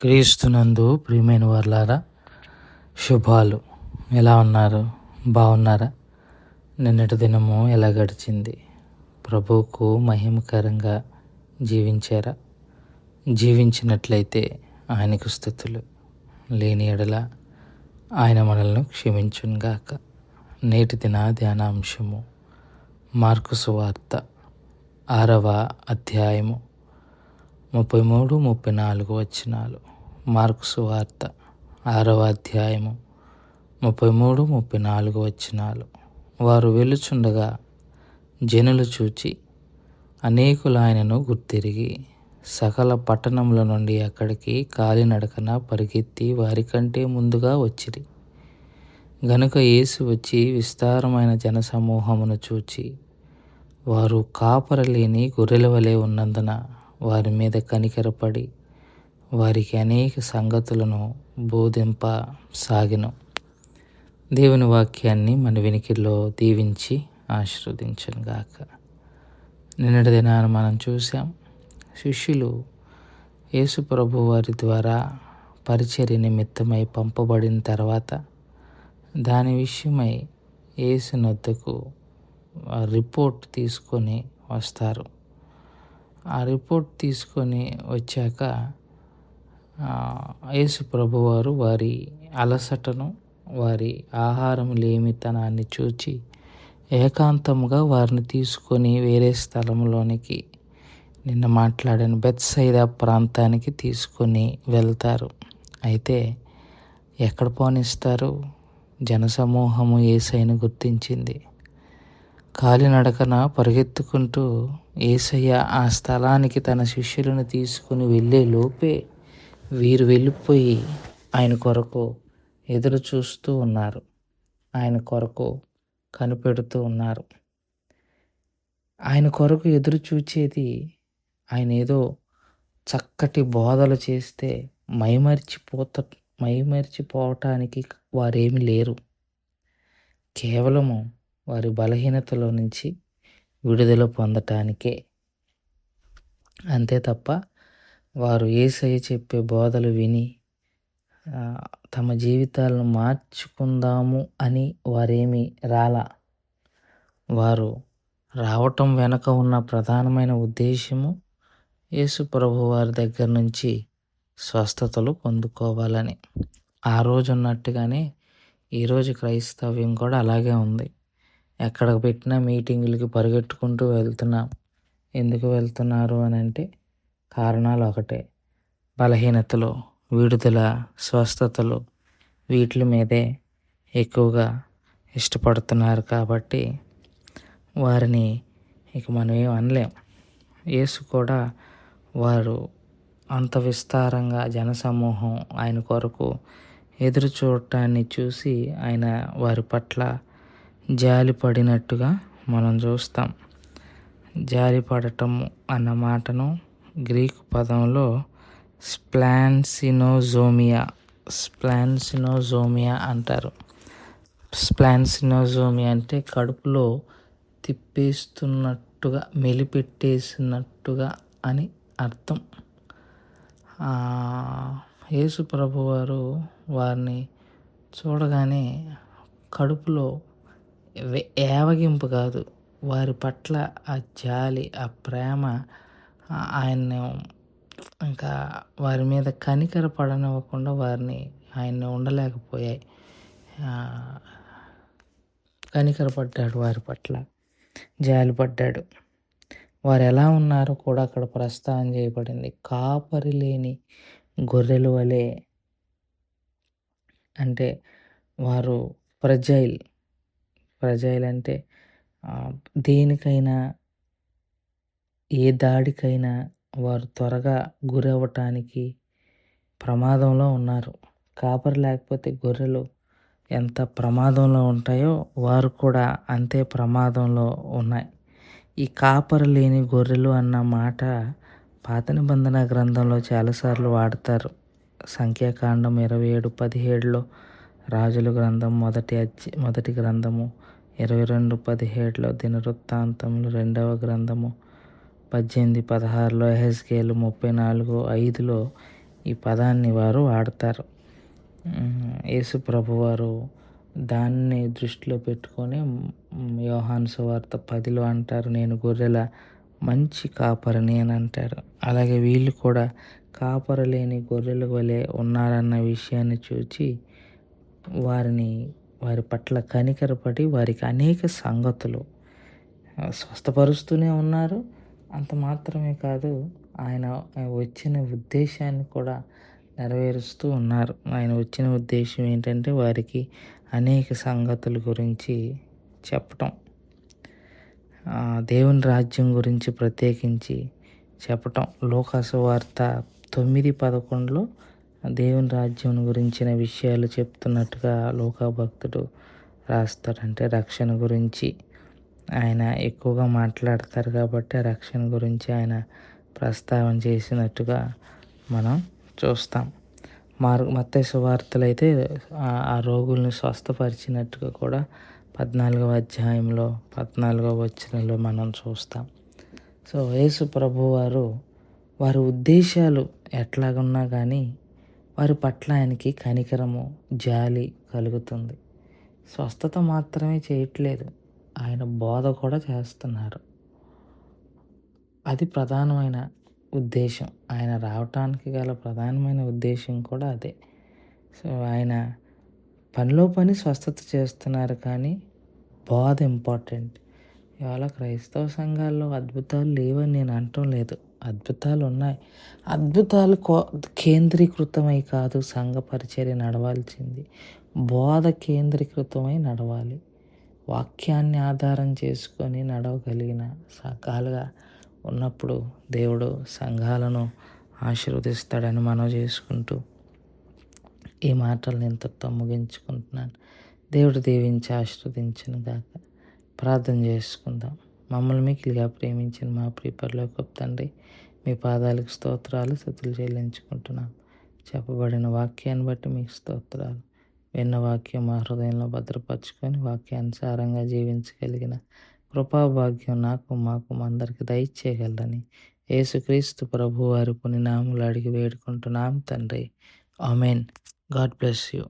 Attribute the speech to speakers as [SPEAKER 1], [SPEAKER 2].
[SPEAKER 1] క్రీస్తునందు ప్రియమైన వర్లారా శుభాలు. ఎలా ఉన్నారు? బాగున్నారా నిన్నటి దినము ఎలా గడిచింది? ప్రభువుకు మహిమకరంగా జీవించారా? జీవించినట్లయితే ఆయనకు స్థుతులు లేని ఎడల ఆయన మనల్ని క్షమించునుగాక. నేటి దిన ధ్యానాంశము మార్కు సువార్త ఆరవ అధ్యాయము. ముప్పై మూడు ముప్పై నాలుగు వచనాలు. మార్కు వార్త ఆరవ అధ్యాయము. ముప్పై మూడు ముప్పై నాలుగు వచనాలు. వారు వెలుచుండగా జనులు చూచి అనేకులు ఆయనను గుర్తిరిగి సకల పట్టణముల నుండి అక్కడికి కాలినడకన పరిగెత్తి వారికంటే ముందుగా వచ్చిరి. గనుక యేసు వచ్చి విస్తారమైన జనసమూహమును చూచి వారు కాపరలేని గొర్రెల వలె ఉన్నందున వారి మీద కనికరపడి వారికి అనేక సంగతులను బోధింప సాగిను దేవుని వాక్యాన్ని మన వెనికిలో దీవించి ఆశీర్వదించను గాక. నిన్నటి దినాన మనం చూసాం శిష్యులు యేసు ప్రభు వారి ద్వారా పరిచర్య నిమిత్తమై పంపబడిన తర్వాత దాని విషయమై యేసు నొద్దకు రిపోర్ట్ తీసుకొని వస్తారు. ఆ రిపోర్ట్ తీసుకొని వచ్చాక యేసు ప్రభువారు వారి అలసటను వారి ఆహారం లేమితనాన్ని చూచి ఏకాంతముగా వారిని తీసుకొని వేరే స్థలంలోనికి నిన్న మాట్లాడిన బెత్సైదా ప్రాంతానికి తీసుకొని వెళ్తారు. అయితే ఎక్కడ పోనిస్తారు? జనసమూహము ఏసైను గుర్తించింది. కాలినడకన పరిగెత్తుకుంటూ ఏసయ్య ఆ స్థలానికి తన శిష్యులను తీసుకుని వెళ్ళే లోపే వీరు వెళ్ళిపోయి ఆయన కొరకు ఎదురు చూస్తూ ఉన్నారు. ఆయన కొరకు కనిపెడుతూ ఉన్నారు. ఆయన కొరకు ఎదురు చూచేది ఆయన ఏదో చక్కటి బోధలు చేస్తే మైమరిచిపోత మైమరిచిపోవటానికి వారేమి లేరు. కేవలము వారి బలహీనతలో నుంచి విడుదల పొందటానికే. అంతే తప్ప వారు ఏసయ్య చెప్పే బోధలు విని తమ జీవితాలను మార్చుకుందాము అని వారేమి రాలా. వారు రావటం వెనక ఉన్న ప్రధానమైన ఉద్దేశము యేసు ప్రభు వారి దగ్గర నుంచి స్వస్థతలు పొందుకోవాలని. ఆ రోజు ఉన్నట్టుగానే ఈరోజు క్రైస్తవ్యం కూడా అలాగే ఉంది. ఎక్కడ పెట్టినా మీటింగులకి పరిగెట్టుకుంటూ వెళ్తున్నాం. ఎందుకు వెళ్తున్నారు అని అంటే కారణాలు ఒకటే. బలహీనతలు విడుదల స్వస్థతలు వీటి మీదే ఎక్కువగా ఇష్టపడుతున్నారు కాబట్టి వారిని ఇక మనం ఏం అనలేం. యేసు కూడా వారు అంత విస్తారంగా జనసమూహం ఆయన కొరకు ఎదురు చూడటాన్ని చూసి ఆయన వారి పట్ల జాలి పడినట్టుగా మనం చూస్తాం. జాలి పడటం అన్న మాటను గ్రీకు పదంలో స్ప్లాన్సినోజోమియా స్ప్లాన్సినోజోమియా అంటారు. స్ప్లాన్సినోజోమియా అంటే కడుపులో తిప్పేస్తున్నట్టుగా మెలిపెట్టేసినట్టుగా అని అర్థం. యేసు ప్రభు వారు వారిని చూడగానే కడుపులో ఏవగింపు కాదు. వారి పట్ల ఆ జాలి ఆ ప్రేమ ఆయన్ని ఇంకా వారి మీద కనికర పడనివ్వకుండా వారిని ఆయన్ని ఉండలేకపోయాయి. కనికరపడ్డాడు వారి పట్ల జాలి పడ్డాడు. వారు ఎలా ఉన్నారో కూడా అక్కడ ప్రస్తావన చేయబడింది. కాపరి లేని గొర్రెలు వలె అంటే వారు ప్రజైల్. ప్రజైల్ అంటే దేనికైనా ఏ దాడికైనా వారు త్వరగా గురవ్వటానికి ప్రమాదంలో ఉన్నారు. కాపరి లేకపోతే గొర్రెలు ఎంత ప్రమాదంలో ఉంటాయో వారు కూడా అంతే ప్రమాదంలో ఉన్నాయి. ఈ కాపరి లేని గొర్రెలు అన్న మాట పాత నిబంధన గ్రంథంలో చాలాసార్లు వాడతారు. సంఖ్యాకాండం ఇరవై ఏడు పదిహేడులో రాజుల గ్రంథం మొదటి అధ్య మొదటి గ్రంథము ఇరవై రెండు పదిహేడులో దినవృత్తాంతంలో రెండవ గ్రంథము పద్దెనిమిది పదహారులో ఎహెస్కేలు ముప్పై నాలుగు ఐదులో ఈ పదాన్ని వారు వాడతారు. యేసు ప్రభువారు దాన్ని దృష్టిలో పెట్టుకొని యోహాను సువార్త పదిలో అంటారు నేను గొర్రెల మంచి కాపరిని అని అంటారు. అలాగే వీళ్ళు కూడా కాపరలేని గొర్రెల వలె ఉన్నారన్న విషయాన్ని చూచి వారిని వారి పట్ల కనికరపడి వారికి అనేక సంగతులు స్వస్థపరుస్తూనే ఉన్నారు. అంత మాత్రమే కాదు ఆయన వచ్చిన ఉద్దేశాన్ని కూడా నెరవేరుస్తూ ఉన్నారు. ఆయన వచ్చిన ఉద్దేశం ఏంటంటే వారికి అనేక సంగతుల గురించి చెప్పటం. దేవుని రాజ్యం గురించి ప్రత్యేకించి చెప్పటం. లోకాసు వార్త తొమ్మిది పదకొండులో దేవుని రాజ్యం గురించిన విషయాలు చెప్తున్నట్టుగా లోకభక్తుడు రాస్తాడంటే రక్షణ గురించి. ఆయన ఎక్కువగా మాట్లాడతారు కాబట్టి రక్షణ గురించి ఆయన ప్రస్తావన చేసినట్టుగా మనం చూస్తాం. మార్ మత్తే సువార్తలు అయితే ఆ రోగుల్ని స్వస్థపరిచినట్టుగా కూడా పద్నాలుగవ అధ్యాయంలో పద్నాలుగవ వచనంలో మనం చూస్తాం. సో యేసు ప్రభు వారు వారి ఉద్దేశాలు ఎట్లాగున్నా కానీ వారి పట్ల ఆయనకి కనికరము జాలి కలుగుతుంది. స్వస్థత మాత్రమే చేయట్లేదు. ఆయన బోధ కూడా చేస్తున్నారు. అది ప్రధానమైన ఉద్దేశం. ఆయన రావటానికి గల ప్రధానమైన ఉద్దేశం కూడా అదే. సో ఆయన పనిలో పని స్వస్థత చేస్తున్నారు కానీ బోధ ఇంపార్టెంట్. ఇవాళ క్రైస్తవ సంఘాల్లో అద్భుతాలు లేవని నేను అనటం లేదు. అద్భుతాలు ఉన్నాయి. అద్భుతాలు కేంద్రీకృతమై కాదు సంఘ పరిచర్య నడవాల్సింది. బోధ కేంద్రీకృతమై నడవాలి. వాక్యాన్ని ఆధారం చేసుకొని నడవగలిగిన సకాలుగా ఉన్నప్పుడు దేవుడు సంఘాలను ఆశీర్వదిస్తాడని మనం చేసుకుంటూ ఈ మాటలను ఇంతతో ముగించుకుంటున్నాను. దేవుడు దీవించి ఆశీర్వదించను గాక. ప్రార్థన చేసుకుందాం. మమ్మల్ని మిగిలిగా ప్రేమించిన మా ప్రియపరలోకి తండ్రి మీ పాదాలకు స్తోత్రాలు స్థుతులు చెల్లించుకుంటున్నాం. చెప్పబడిన వాక్యాన్ని బట్టి మీకు స్తోత్రాలు. విన్న వాక్యం మా హృదయంలో భద్రపరుచుకొని వాక్యానుసారంగా జీవించగలిగిన కృపాభాగ్యం నాకు మాకు అందరికి దయచేయగలరని యేసుక్రీస్తు ప్రభు వారి పునినాములు అడిగి వేడుకుంటున్నాం తండ్రి. ఆమెన్. God bless you.